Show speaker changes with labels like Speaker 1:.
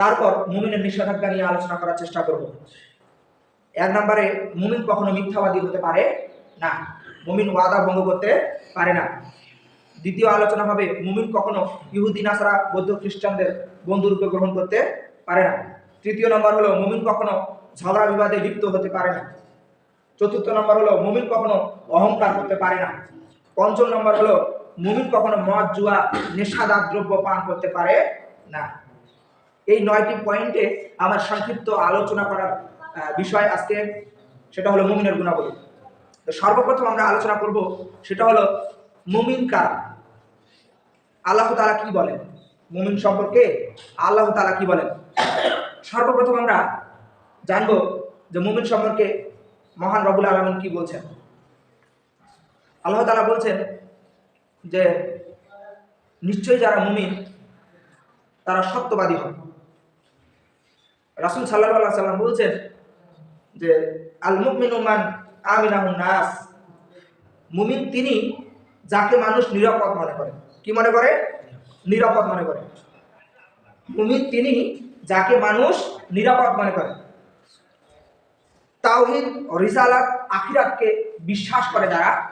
Speaker 1: তারপর মুমিনের নিষেধাজ্ঞা নিয়ে আলোচনা করার চেষ্টা করব। এক নম্বরে, মুমিন কখনো মিথ্যাবাদী হতে পারে না। মুমিন ওয়াদা ভঙ্গ করতে পারে না। দ্বিতীয় আলোচনা হবে, মুমিন কখনো ইহুদি, নাসারা, বৌদ্ধ, খ্রিস্টানদের বন্ধুরূপে গ্রহণ করতে পারে না। তৃতীয় নম্বর হলো, মুমিন কখনো ঝগড়া বিবাদে লিপ্ত হতে পারে না। চতুর্থ নম্বর হলো, মুমিন কখনো অহংকার করতে পারে না। পঞ্চম নম্বর হলো, মুমিন কখনো মদ, জুয়া, নেশাদার দ্রব্য পান করতে পারে না। এই নয়টি পয়েন্টে আমার সংক্ষিপ্ত আলোচনা করার বিষয় আজকে, সেটা হলো মুমিনের গুণাবলী। তো সর্বপ্রথম আমরা আলোচনা করব, সেটা হলো মুমিন কারা? আল্লাহ তাআলা কি বলেন? মুমিন সম্পর্কে আল্লাহ তাআলা কি বলেন? সর্বপ্রথম আমরা জানব যে মুমিন সম্পর্কে মহান রবুল আলমিন কি বলছেন। আল্লাহ তালা বলছেন যে, নিশ্চয়ই যারা মুমিন, তারা সত্যবাদী হবে। রাসুল সাল্লাহ আল্লাহ সাল্লাম বলছেন যে আল মুকমিনুমান আমিনাহুন নাস। মুমিন তিনি যাকে মানুষ নিরাপদ মনে করে। কি মনে করে? নিরাপদ মনে করে। মুমিন তিনি যাকে মানুষ নিরাপদ মনে করে। তাওহিদ রিসালাত আখিরাতকে বিশ্বাস করে যারা